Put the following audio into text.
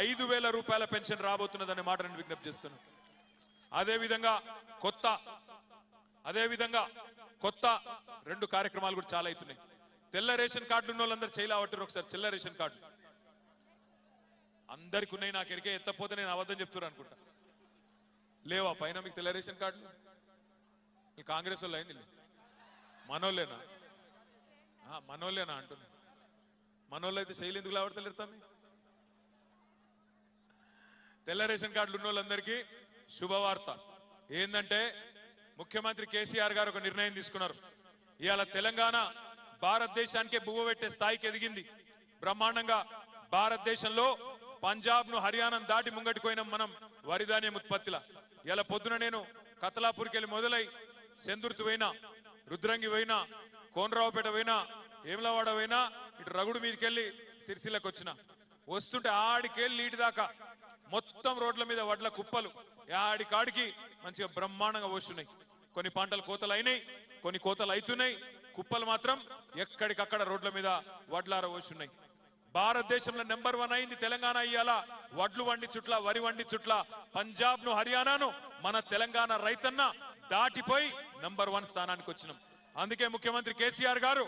ఐదు వేల రూపాయల పెన్షన్ రాబోతున్నదనే మాట నేను విజ్ఞప్తి చేస్తున్నాను అదేవిధంగా కొత్త అదేవిధంగా కొత్త రెండు కార్యక్రమాలు కూడా చాలా అవుతున్నాయి. తెల్ల రేషన్ కార్డు ఉన్న వాళ్ళందరూ చేయలేవట్టారు ఒకసారి తెల్ల రేషన్ కార్డు. అందరికి ఉన్నాయి నాకు ఎరికే ఎత్తపోతే నేను అబద్ధం చెప్తున్నా అనుకుంటా. లేవా పైన మీకు తెల్ల రేషన్ కార్డు? కాంగ్రెస్ వాళ్ళు అయింది మనోళ్ళేనా? ఆ, మనోళ్ళేనా అంటున్నా. మనోళ్ళు అయితే శైలి ఎందుకు లేవడతలేరు తమ్మి? తెల్ల రేషన్ కార్డులు ఉన్న వాళ్ళందరికీ శుభవార్త. ఏంటంటే ముఖ్యమంత్రి కేసీఆర్ గారు ఒక నిర్ణయం తీసుకున్నారు. ఇవాళ తెలంగాణ భారతదేశానికే బువ్వ పెట్టే స్థాయికి ఎదిగింది. బ్రహ్మాండంగా భారతదేశంలో పంజాబ్ను హర్యానాను దాటి ముంగటిపోయినాం మనం వరిధాన్యం ఉత్పత్తిలా. ఇలా పొద్దున నేను కతలాపూర్కి వెళ్ళి మొదలై సెందుర్తి పోయినా రుద్రంగి పోయినా కోనరావుపేట పోయినా ఏమలవాడ పోయినా ఇటు రగుడు మీదకెళ్ళి సిరిసిల్లకు వచ్చిన. వస్తుంటే ఆడికెళ్ళి ఇటు దాకా మొత్తం రోడ్ల మీద వడ్ల కుప్పలు. యాడి కాడికి మంచిగా బ్రహ్మాండంగా పోస్తున్నాయి. కొన్ని పంటలు కోతలు అయినాయి కొన్ని కోతలు అవుతున్నాయి కుప్పలు మాత్రం ఎక్కడికక్కడ రోడ్ల మీద వడ్లార పోస్తున్నాయి. భారతదేశంలో నెంబర్ వన్ అయింది తెలంగాణ ఇయ్యాల. వడ్లు వండి చుట్ల వరి వండి చుట్ల పంజాబ్ను హర్యానాను మన తెలంగాణ రైతన్న దాటిపోయి నంబర్ వన్ స్థానానికి వచ్చినాం. అందుకే ముఖ్యమంత్రి కేసీఆర్ గారు